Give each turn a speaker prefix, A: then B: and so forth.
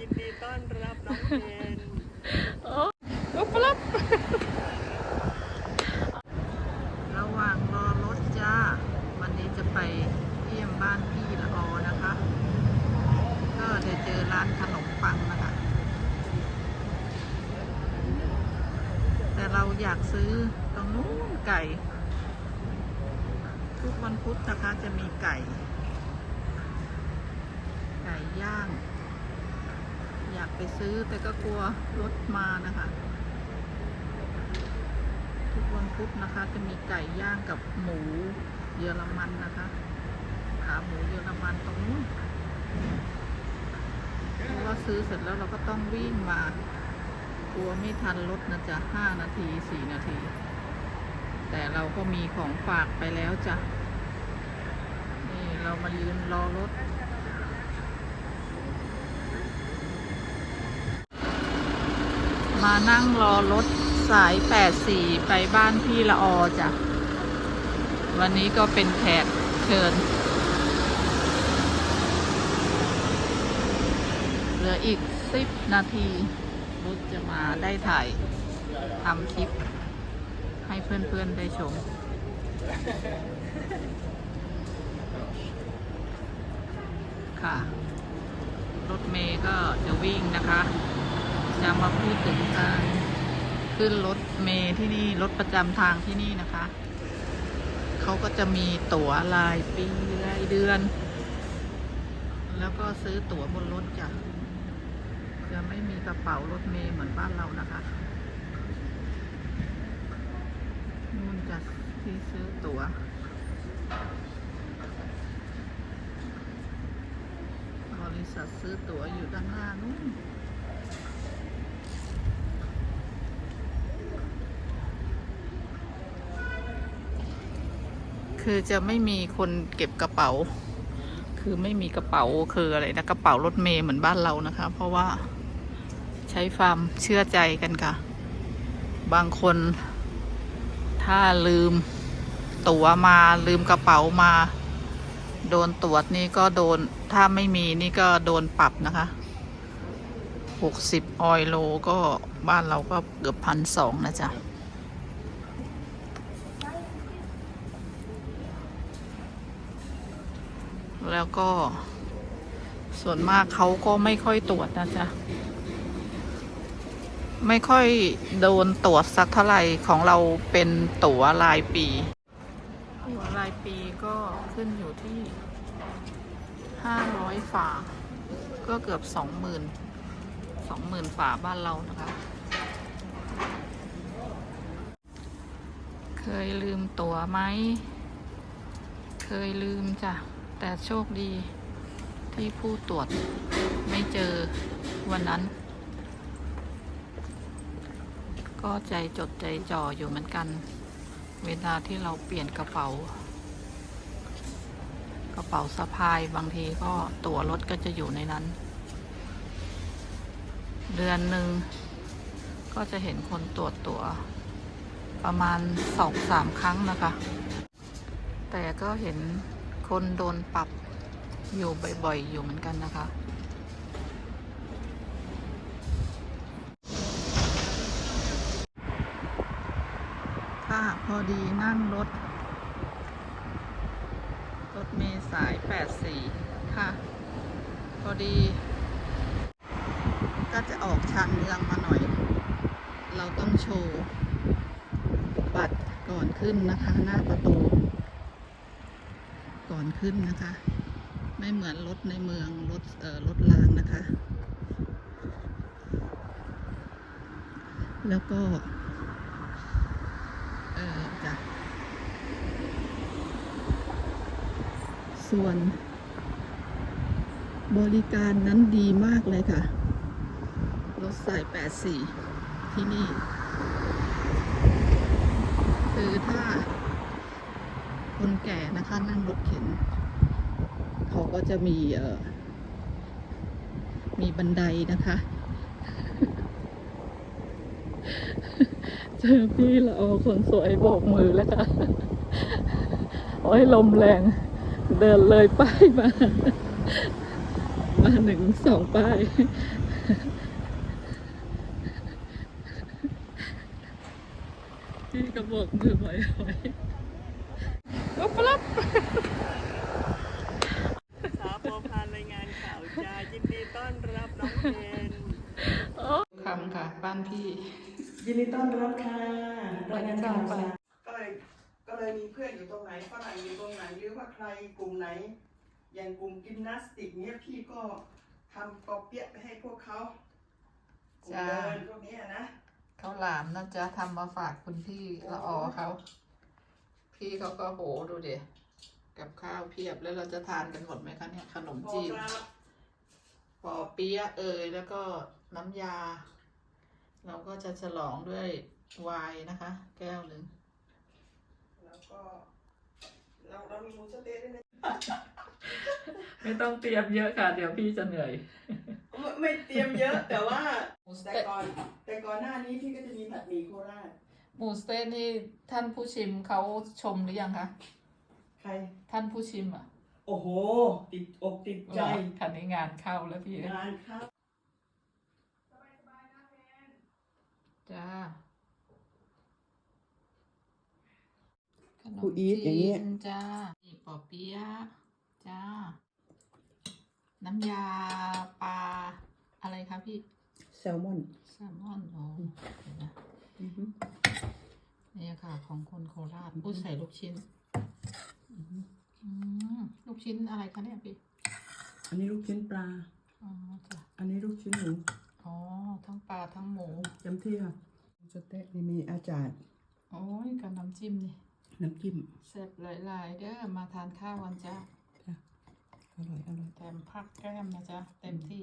A: ยินดีต้อนรับน้องเทน
B: โอ้ยกลับระหว่างรอรถจ้า วันนี้จะไปเยี่ยมบ้านพี่ละออนะคะ ก็จะเจอร้านขนมปังนะคะ แต่เราอยากซื้อตรงนู้นไก่ ทุกวันพุธนะคะจะมีไก่ ไก่ย่าง อยากไปซื้อแต่ก็กลัวรถมานะคะ ทุกวันพุธนะคะ จะมีไก่ย่างกับหมูเยอรมันนะคะขาหมูเยอรมันตรงนู้นเพราะว่าซื้อเสร็จแล้วเราก็ต้องวิ่งมากลัวไม่ทันรถนะจ๊ะห้านาทีสี่นาที แต่เราก็มีของฝากไปแล้วจ้ะนี่เรามายืนรอรถ มานั่งรอรถสาย 84 ไปบ้านพี่ละออจ้ะ วันนี้ก็เป็นแขกเชิญ เหลืออีก 10 นาที รถจะมาได้ถ่ายทำคลิป ให้เพื่อนๆได้ชมค่ะ รถเมย์ก็จะวิ่งนะคะ จะมาพูดถึงการขึ้นรถเมย์ที่นี่รถประจำทางที่นี่นะคะ เขาก็จะมีตั๋วรายปีรายเดือน แล้วก็ซื้อตั๋วบนรถจ้ะจะไม่มีกระเป๋ารถเมย์เหมือนบ้านเรานะคะนู่นจะที่ซื้อตั๋วบริษัทซื้อตั๋วอยู่ด้านหน้านู่น คือจะไม่มีคนเก็บกระเป๋า คือไม่มีกระเป๋าคืออะไรนะกระเป๋ารถเมย์เหมือนบ้านเรานะคะ เพราะว่าใช้ความเชื่อใจกันค่ะ บางคนถ้าลืมตั๋วมาลืมกระเป๋ามา โดนตรวจนี่ก็โดนถ้าไม่มีนี่ก็โดนปรับนะคะหกสิบออยโลก็บ้านเราก็เกือบพันสองนะจ๊ะ แล้วก็ ส่วนมากเขาก็ไม่ค่อยตรวจนะจ๊ะ ไม่ค่อยโดนตรวจสักเท่าไหร่ของเราเป็นตั๋วรายปี ตั๋วรายปีก็ขึ้นอยู่ที่ห้าร้อยฝา ก็เกือบสองหมื่นสองหมื่นฝาบ้านเรานะคะ เคยลืมตั๋วไหม เคยลืมจ้ะ แต่โชคดีที่ผู้ตรวจไม่เจอวันนั้น ก็ใจจดใจจ่ออยู่เหมือนกัน เวลาที่เราเปลี่ยนกระเป๋า กระเป๋าสะพายบางทีก็ตั๋วรถก็จะอยู่ในนั้น เดือนหนึ่งก็จะเห็นคนตรวจตั๋วประมาณสองสามครั้งนะคะ แต่ก็เห็น คนโดนปรับอยู่บ่อยๆ อยู่เหมือนกันนะคะค่ะพอดีนั่งรถ รถเมล์สาย 84 ค่ะ พอดี ก็จะออกชานเมืองมาหน่อย เราต้องโชว์ บัตรก่อนขึ้นนะคะ หน้าประตู ขึ้นนะคะ ไม่เหมือนรถในเมืองรถเอ่อรถรางนะคะ แล้วก็เออจ้ะส่วน บริการนั้นดีมากเลยค่ะ รถสาย 84 ที่นี่ คือถ้า คน แก่นะคะ นั่งรถเข็น เขาก็จะมีเอ่อมีบันไดนะคะ เจอพี่ละอคนสวยโบกมือแล้วค่ะ โอ้ยลมแรง เดินเลยป้ายมา มาหนึ่งสองป้ายพี่กระบอกมือบ่อยๆ ลุกลับ
A: สาวพอพานรายงานข่าวจ้ายินดีต้อนรับน้องเพน
B: คำค่ะบ้านพี่
A: ยินดีต้อนรับค่ะ
B: รายงานข่าวไป
A: ก็เลยก็เลยมีเพื่อนอยู่ตรงไหนฝรั่งอยู่ตรงไหนหรือว่าใครกลุ่มไหน อย่างกลุ่มกิมนาสติกเนี้ยพี่ก็ทำกอเปียะไปให้พวกเขากลุ่มเดินพวกเนี้ยนะ
B: เขาวหลามนะจ๊ะทำมาฝากคุณพี่ละออเขา พี่เขาก็โหดูเดี๋ยกับข้าวเพียบแล้วเราจะทานกันหมดไหมคะเนี่ยขนม
A: พอ
B: จีน
A: ครับ
B: ปอเปี๊ยะเอ่ยแล้วก็น้ำยา เราก็จะฉลองด้วยไวน์นะคะ แก้วหนึ่ง
A: แล้วก็เราเรามีหมูสะเต๊ะด้วยนะ
B: ไม่ต้องเตรียมเยอะค่ะ เดี๋ยวพี่จะเหนื่อย
A: ไม่ไม่เตรียมเยอะแต่ว่าแต่ก่อนแต่ก่อนหน้านี้พี่ก็จะมีผัดหมี่โคราช
B: หมูสเต๊กนี่ท่านผู้ชิมเขาชมหรือยังคะ
A: ใคร
B: ท่านผู้ชิมอะ
A: โอ้โห ติดอกติดใจ
B: คันนี้งานเข้าแล้วพี่
A: งานครับ
B: จ้าขนม
A: ครูอีทอย่างเงี้ย
B: จีนจ้านี่ปอเปี๊ยะจ้า น้ำยาปลาอะไรคะพี่
A: แซลมอน
B: แซลมอนโอ้เดี๋ยวนะนี่ค่ะ ของคนโค ราชพูดใส่ลูกชิ้นอืมลูกชิ้นอะไรคะเนี่ยพี่
A: อันนี้ลูกชิ้นปลา
B: อ๋อจ้ะ
A: อันนี้ลูกชิ้นหมู
B: อ๋อทั้งปลาทั้งหมู
A: จำที่ค่ะสเต๊ะนี่มีอาจารย์
B: โอ้ยกับน้ำจิ้มนี่
A: น้ำจิ้ม
B: เสร็จหลายๆเด้อมาทานข้าวกันจ้า
A: อร่อยอร่อย
B: แถมผักแก้มนะจ๊ะเต็มที่